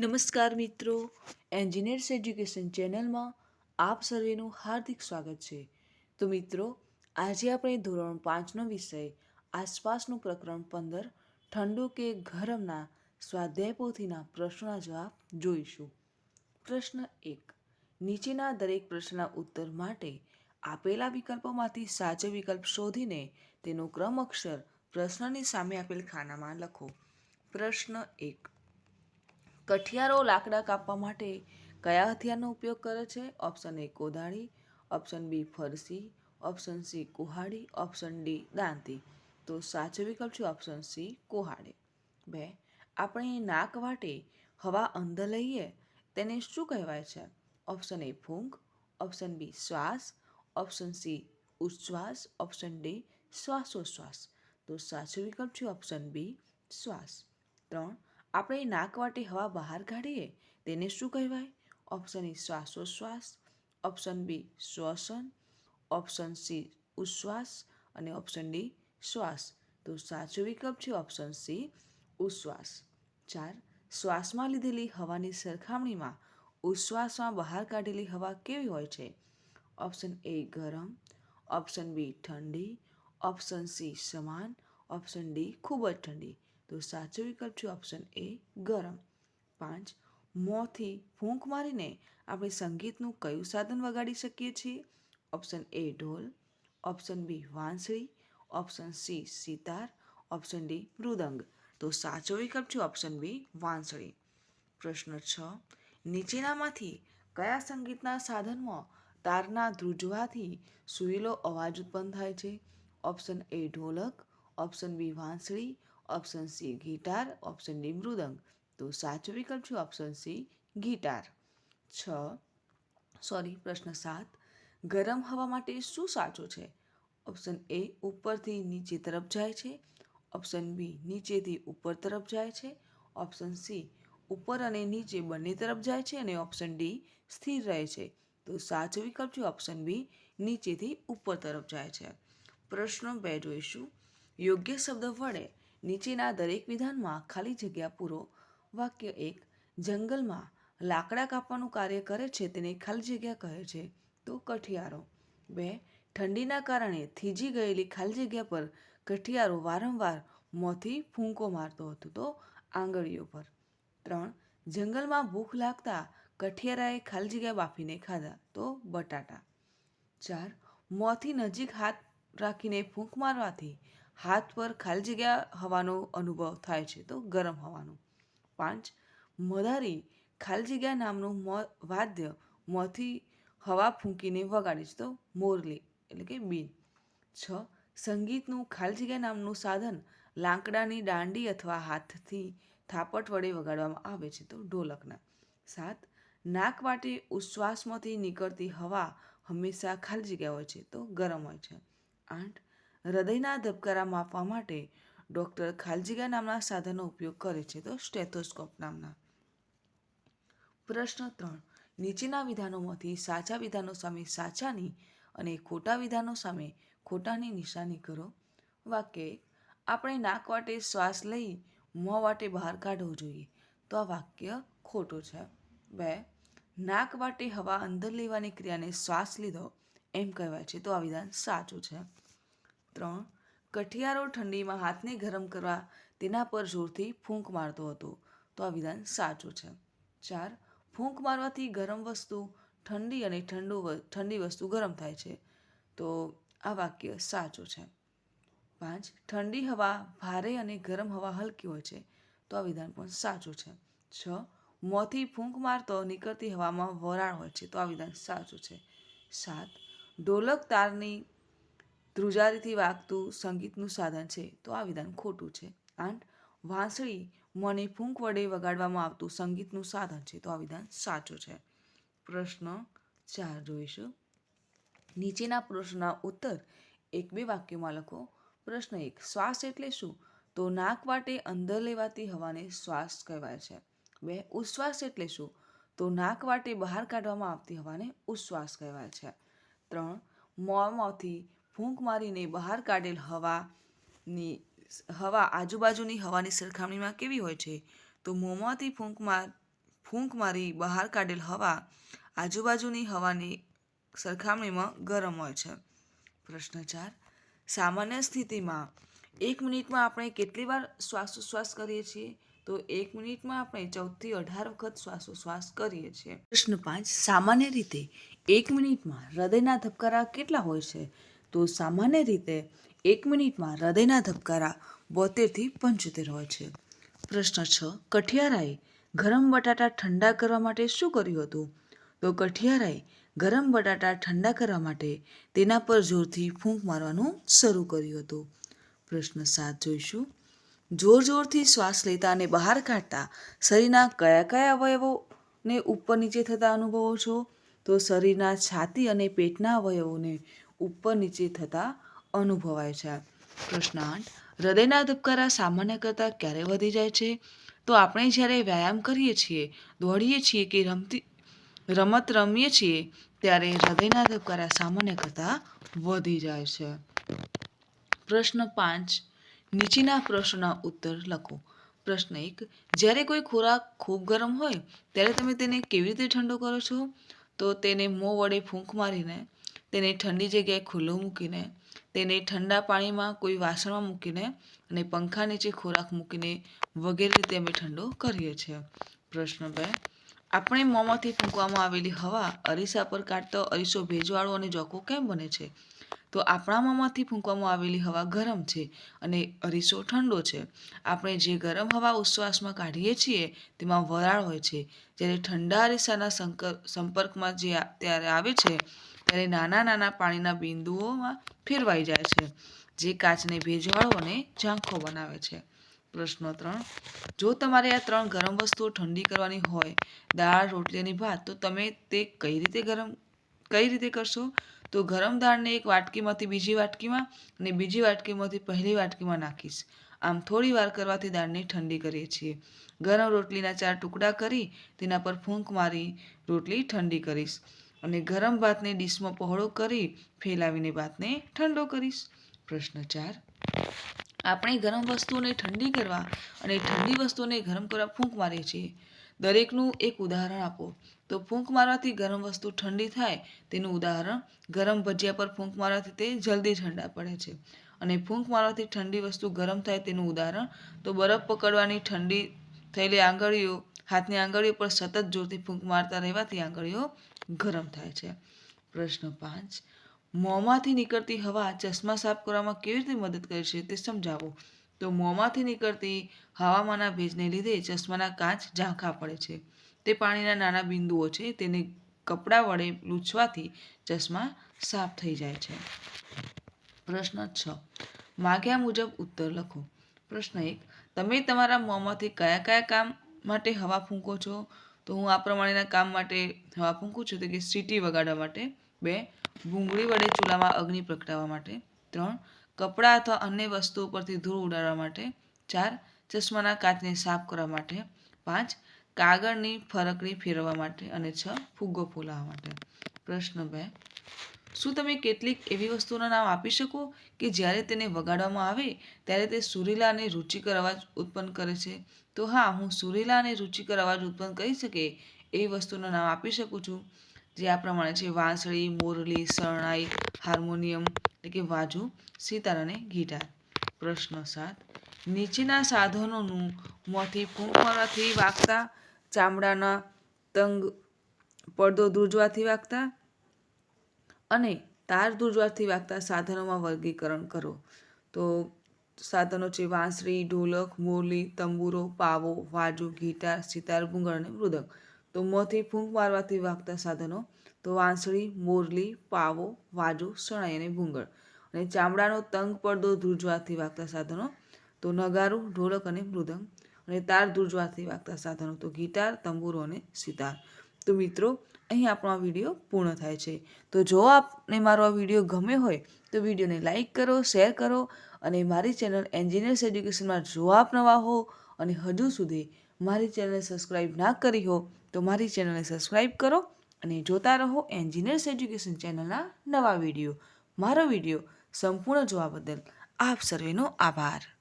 નમસ્કાર મિત્રો. Engineers education ચેનલમાં આપ સર્વેનું હાર્દિક સ્વાગત છે. તો મિત્રો, આજે આપણે ધોરણ પાંચનો વિષય, આસપાસનું પ્રકરણ પંદર, ઠંડુ કે ગરમના સ્વાધ્યાય પોથીના પ્રશ્નોના જવાબ જોઈશું. પ્રશ્ન એક, નીચેના દરેક પ્રશ્નના ઉત્તર માટે આપેલા વિકલ્પોમાંથી સાચો વિકલ્પ શોધીને તેનો ક્રમ અક્ષર પ્રશ્નની સામે આપેલ ખાનામાં લખો. પ્રશ્ન એક કઠિયારો લાકડા કાપવા માટે કયા હથિયારનો ઉપયોગ કરે છે? ઓપ્શન એ કોદાળી, ઓપ્શન બી ફરસી, ઓપ્શન સી કુહાડી, ઓપ્શન ડી દાંતી. તો સાચો વિકલ્પ છે ઓપ્શન સી કુહાડી. બે, આપણે નાક વાટે હવા અંદર લઈએ, તેને શું કહેવાય છે? ઓપ્શન એ ફૂંક, ઓપ્શન બી શ્વાસ, ઓપ્શન સી ઉચ્છ્વાસ, ઓપ્શન ડી શ્વાસોશ્વાસ તો સાચો વિકલ્પ છે ઓપ્શન બી શ્વાસ. ત્રણ આપણે નાક વાટે હવા બહાર કાઢીએ, તેને શું કહેવાય? ઓપ્શન એ શ્વાસોશ્વાસ ઓપ્શન બી શ્વસન ઓપ્શન સી ઉશ્વાસ અને ઓપ્શન ડી શ્વાસ. તો સાચો વિકલ્પ છે ઓપ્શન સી ઉશ્વાસ. ચાર, શ્વાસમાં લીધેલી હવાની સરખામણીમાં ઉશ્વાસમાં બહાર કાઢેલી હવા કેવી હોય છે? ઓપ્શન એ ગરમ. ઓપ્શન બી ઠંડી. ઓપ્શન સી સમાન. ઓપ્શન ડી ખૂબ જ ઠંડી. તો સાચો વિકલ્પ છે ઓપ્શન એ ગરમ. પાંચ, મોંથી ફૂંક મારીને આપણે સંગીતનું કયું સાધન વગાડી શકીએ છીએ? ઓપ્શન એ ઢોલ. ઓપ્શન બી વાંસળી. ઓપ્શન સી સિતાર. ઓપ્શન ડી મૃદંગ. તો સાચો વિકલ્પ છે ઓપ્શન બી વાંસળી. પ્રશ્ન છ, નીચેનામાંથી કયા સંગીતના સાધનમાં તારના ધ્રુજવાથી સુરીલો અવાજ ઉત્પન્ન થાય છે? ઓપ્શન એ ઢોલક. ઓપ્શન બી વાંસળી. Option C guitar option D મૃદંગ તો સાચો વિકલ્પ છે ઓપ્શન સી ગિટાર છ. સોરી પ્રશ્ન સાત. ગરમ હવા માટે શું સાચું છે? ઓપ્શન એ ઉપરથી નીચે તરફ જાય છે. ઓપ્શન બી નીચેથી ઉપર તરફ જાય છે. ઓપ્શન સી ઉપર અને નીચે બંને તરફ જાય છે અને ઓપ્શન ડી સ્થિર રહે છે. તો સાચો વિકલ્પ છે ઓપ્શન બી નીચેથી ઉપર તરફ જાય છે. પ્રશ્ન બે જોઈશું. યોગ્ય શબ્દ વડે નીચેના દરેક વિધાનમાં ખાલી જગ્યા પૂરો. વાક્ય એક, જંગલમાં લાકડા કાપવાનું કાર્ય કરે છે તેને ખાલી જગ્યા કહે છે. તો કઠિયારો. બે, ઠંડીના કારણે થીજી ગયેલી ખાલી જગ્યા પર કઠિયારો વારંવાર મોંથી ફૂંકો મારતો હતો. તો આંગળીઓ પર. ત્રણ, જંગલમાં ભૂખ લાગતા કઠિયારાએ ખાલી જગ્યા બાફીને ખાધા. તો બટાટા. ચાર, મોંથી નજીક હાથ રાખીને ફૂંક મારવાથી હાથ પર ખાલી જગ્યા હવાનો અનુભવ થાય છે, તો ગરમ હવાનો. પાંચ મદારી ખાલી જગ્યા નામનું વાદ્ય મોંથી હવા ફૂંકીને વગાડે છે, તો મોરલી એટલે કે બીન. છ, સંગીતનું ખાલી જગ્યા નામનું સાધન લાંકડાની દાંડી અથવા હાથથી થાપટ વડે વગાડવામાં આવે છે, તો ઢોલકના. સાત, નાક વાટે ઉચ્છ્વાસમાંથી નીકળતી હવા હંમેશા ખાલી જગ્યા હોય છે, તો ગરમ હોય છે. આઠ હૃદયના ધબકારા માપવા માટે ડૉક્ટર ખાલજીગા નામના સાધનનો ઉપયોગ કરે છે તો સ્ટેથોસ્કોપ નામના. પ્રશ્ન ત્રણ. નીચેના વિધાનોમાંથી સાચા વિધાનો સામે સાચાની અને ખોટા વિધાનો સામે ખોટાની નિશાની કરો. વાક્ય, આપણે નાક વાટે શ્વાસ લઈ મોં વાટે બહાર કાઢવો જોઈએ. તો આ વાક્ય ખોટું છે. બે, નાક વાટે હવા અંદર લેવાની ક્રિયાને શ્વાસ લીધો એમ કહેવાય છે. તો આ વિધાન સાચું છે. ત્રણ કઠિયારો ઠંડીમાં હાથને ગરમ કરવા તેના પર જોરથી ફૂંક મારતો હતો. તો આ વિધાન સાચું છે. ચાર, ફૂંક મારવાથી ગરમ વસ્તુ ઠંડી અને ઠંડુ ઠંડી વસ્તુ ગરમ થાય છે. તો આ વાક્ય સાચું છે. પાંચ, ઠંડી હવા ભારે અને ગરમ હવા હલકી હોય છે. તો આ વિધાન પણ સાચું છે. છ, મોંથી ફૂંક મારતો નીકળતી હવામાં વરાળ હોય છે. તો આ વિધાન સાચું છે. સાત, ઢોલક તારની ધ્રુજારીથી વાગતું સંગીતનું સાધન છે, તો આ વિધાન ખોટું છે. આઠ વાંસળી મને ફૂંક વડે વગાડવામાં આવતું સંગીતનું સાધન છે, તો આ વિધાન સાચું છે. પ્રશ્ન ચાર જોઈશું. નીચેના પ્રશ્નના ઉત્તર એક બે વાક્યમાં લખો. પ્રશ્ન એક, શ્વાસ એટલે શું? તો નાક વાટે અંદર લેવાતી હવાને શ્વાસ કહેવાય છે. બે ઉશ્વાસ એટલે શું? તો નાક વાટે બહાર કાઢવામાં આવતી હવાને ઉશ્વાસ કહેવાય છે. ત્રણ, મોંમાંથી ફૂંક મારીને બહાર કાઢેલ હવાની હવા આજુબાજુની હવાની સરખામણીમાં કેવી હોય છે? તો મોંમાંથી ફૂંક માર, ફૂંક મારી બહાર કાઢેલ હવા આજુબાજુની હવાની સરખામણીમાં ગરમ હોય છે. પ્રશ્ન ચાર. સામાન્ય સ્થિતિમાં એક મિનિટમાં આપણે કેટલી વાર શ્વાસોશ્વાસ કરીએ છીએ? તો એક મિનિટમાં આપણે ચૌદથી અઢાર વખત શ્વાસોશ્વાસ કરીએ છીએ. પ્રશ્ન પાંચ. સામાન્ય રીતે એક મિનિટમાં હૃદયના ધબકારા કેટલા હોય છે? તો સામાન્ય રીતે એક મિનિટમાં હૃદયના ધબકારા બોતેરથી પંચોતેર હોય છે. પ્રશ્ન છ, કઠિયારાએ ગરમ બટાટા ઠંડા કરવા માટે શું કર્યું હતું? તો કઠિયારાએ ગરમ બટાટા ઠંડા કરવા માટે તેના પર જોરથી ફૂંક મારવાનું શરૂ કર્યું હતું. પ્રશ્ન સાત, જોઈશું. જોર જોરથી શ્વાસ લેતા અને બહાર કાઢતા શરીરના કયા કયા અવયવોને ઉપર નીચે થતા અનુભવો છો? તો શરીરના છાતી અને પેટના અવયવોને ઉપર નીચે થતા અનુભવાય છે. પ્રશ્ન આઠ હૃદયના ધબકારા સામાન્ય કરતાં ક્યારે વધી જાય છે? તો આપણે જ્યારે વ્યાયામ કરીએ છીએ, દોડીએ છીએ કે રમતી, રમત રમીએ છીએ, ત્યારે હૃદયના ધબકારા સામાન્ય કરતાં વધી જાય છે. પ્રશ્ન પાંચ, નીચેના પ્રશ્નના ઉત્તર લખો. પ્રશ્ન એક, જ્યારે કોઈ ખોરાક ખૂબ ગરમ હોય, ત્યારે તમે તેને કેવી રીતે ઠંડો કરો છો? તો તેને મોં વડે ફૂંક મારીને તેને ઠંડી જગ્યાએ ખુલ્લો મૂકીને, તેને ઠંડા પાણીમાં કોઈ વાસણમાં મૂકીને અને પંખા નીચે ખોરાક મૂકીને વગેરે રીતે અમે ઠંડો કરીએ છીએ. પ્રશ્ન બે, આપણે મોંમાંથી ફૂંકવામાં આવેલી હવા અરીસા પર કાઢતો અરીસો ભેજવાળો અને ચોખ્ખો કેમ બને છે? તો આપણા મોંમાંથી ફૂંકવામાં આવેલી હવા ગરમ છે અને અરીસો ઠંડો છે. આપણે જે ગરમ હવા ઉશ્વાસમાં કાઢીએ છીએ, તેમાં વરાળ હોય છે. જ્યારે ઠંડા અરીસાના સંપર્કમાં જે ત્યારે આવે છે ત્યારે નાના નાના પાણીના બિંદુઓમાં ફેરવાઈ જાય છે, જે કાચને ભેજવાળો અને ઝાંખો બનાવે છે. પ્રશ્ન ત્રણ, જો તમારે આ ત્રણ ગરમ વસ્તુઓ ઠંડી કરવાની હોય, દાળ, રોટલી અને ભાત, તો તમે તે કઈ રીતે ગરમ, કઈ રીતે કરશો? તો ગરમ દાળને એક વાટકીમાંથી બીજી વાટકીમાં અને બીજી વાટકીમાંથી પહેલી વાટકીમાં નાખીશ. આમ થોડી વાર કરવાથી દાળને ઠંડી કરીએ છીએ. ગરમ રોટલીના ચાર ટુકડા કરી, તેના પર ફૂંક મારી રોટલી ઠંડી કરીશ. અને ગરમ ભાતને ડીશમાં પહોળો કરી ફેલાવીને ભાતને ઠંડો કરીશ. પ્રશ્ન ચાર. આપણે ગરમ વસ્તુઓને ઠંડી કરવા અને ઠંડી વસ્તુઓને ગરમ કરવા ફૂંક મારીએ છીએ. દરેકનું એક ઉદાહરણ આપો. તો ફૂંક મારવાથી ગરમ વસ્તુ ઠંડી થાય, તેનું ઉદાહરણ, ગરમ ભજીયા પર ફૂંક મારવાથી તે જલ્દી ઠંડા પડે છે. અને ફૂંક મારવાથી ઠંડી વસ્તુ ગરમ થાય તેનું ઉદાહરણ, તો બરફ પકડવાની ઠંડી થયેલી આંગળીઓ હાથની આંગળીઓ પર સતત જોરથી ફૂંક મારતા રહેવાથી આંગળીઓ ગરમ થાય છે. પ્રશ્ન પાંચ, મોંમાંથી નીકળતી હવા ચશ્મા સાફ કરવામાં કેવી રીતે મદદ કરે છે તે સમજાવો. તો મોંમાંથી નીકળતી હવામાંના ભેજને લીધે ચશ્માના કાચ ઝાંખા પડે છે. તે પાણીના નાના બિંદુઓ છે તેને કપડાં વડે લૂછવાથી ચશ્મા સાફ થઈ જાય છે. પ્રશ્ન છ, માગ્યા મુજબ ઉત્તર લખો. પ્રશ્ન એક, તમે તમારા મોંમાંથી કયા કયા કામ માટે હવા ફૂંકો છો, તો હું આ પ્રમાણેના કામ માટે હવા ફૂંકું છું, તો કે સીટી વગાડવા માટે. બે, ભૂંગળી વડે ચૂલામાં અગ્નિ પ્રગટાવવા માટે. ત્રણ, કપડાં અથવા અન્ય વસ્તુઓ ઉપરથી ધૂળ ઉડાડવા માટે. ચાર, ચશ્માના કાચને સાફ કરવા માટે. પાંચ, કાગળની ફરકડી ફેરવવા માટે. અને છ, ફુગ્ગો ફોલાવવા માટે. પ્રશ્ન બે શું તમે કેટલીક એવી વસ્તુના નામ આપી શકો કે જ્યારે તેને વગાડવામાં આવે, ત્યારે તે સુરીલા અને રુચિકર અવાજ ઉત્પન્ન કરે છે? તો હા, હું સુરીલા અને રુચિકર અવાજ ઉત્પન્ન કરી શકે એવી વસ્તુના નામ આપી શકું છું, જે આ પ્રમાણે છે. વાંસળી, મોરલી, શરણાઈ, હાર્મોનિયમ, એટલે કે વાજુ સિતાર અને ગિટાર. પ્રશ્ન સાત. નીચેના સાધનોનું મોંથી ફૂંક મારવાથી વાગતા, ચામડાના તંગ પડદો ધ્રુજવાથી વાગતા અને તાર ધ્રુજવાથી વાગતા સાધનોમાં વર્ગીકરણ કરો. તો સાધનો છે વાંસળી, ઢોલક, મોરલી, તંબુરો, પાવો, વાજુ, ગિટાર, સિતાર, ભૂંગળ અને મૃદક તો મોંથી ફૂંક મારવાથી વાગતા સાધનો. તો વાંસળી, મોરલી, પાવો, વાજુ, શણાઈ અને ભૂંગળ. અને ચામડાનો તંગ પડદો ધ્રુજવાથી વાગતા સાધનો. તો નગારું, ઢોલક અને મૃદંગ. અને તાર ધ્રુજવાથી વાગતા સાધનો. તો ગિટાર, તંબુરો અને સિતાર. તો મિત્રો અહીં આપણો આ વીડિયો પૂર્ણ થાય છે. તો જો આપને મારો આ વીડિયો ગમ્યો હોય, તો વિડીયોને લાઈક કરો, શેર કરો અને મારી ચેનલ એન્જિનિયર્સ એજ્યુકેશનમાં જો આપ નવા હો અને હજુ સુધી મારી ચેનલને સબસ્ક્રાઇબ ના કરી હો, તો મારી ચેનલને સબસ્ક્રાઈબ કરો અને જોતા રહો એન્જિનિયર્સ એજ્યુકેશન ચેનલના નવા વીડિયો. મારો વીડિયો સંપૂર્ણ જોવા બદલ આપ સર્વેનો આભાર.